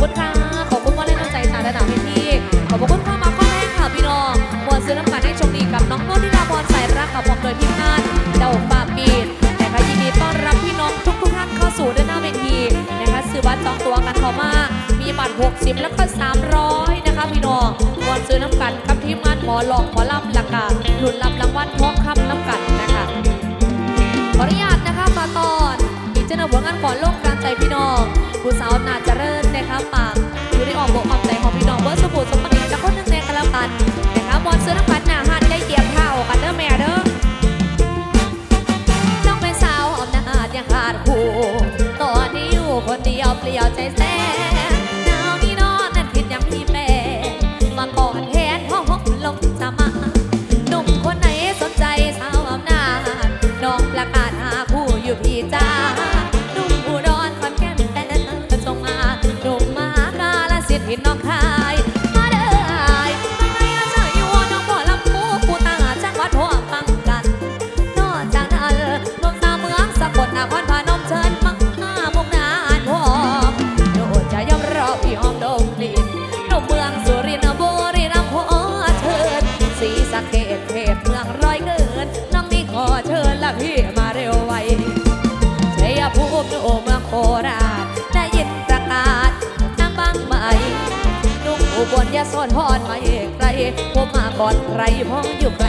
คุณค่ะ ขอบคุณว่าแรงน้ใจตาและหนาวพี่พี่ขอบคุณความาข้อแรกค่ะพี่น้องบนซื้อน้ำกันให้ชมดีกับน้องนุ่นที่ดาบอลส่รักกับผมโดยทีมงานเดาปาปีดนะคะยินดีต้อนรับพี่น้องทุกทุกท่านเข้าสู่ด้านหน้าเวทีนะคะซื้อบัตรจองตัวกันเข้ามามีบัตร60 แล้วก็ 300 นะคะพี่น้องบนซื้อน้ำกันกับทีมงานหมอหลอกหมอลำหลักกาหลุนลับ พรไม่ใครพบมาก่อนใครพ้องอยู่ใคร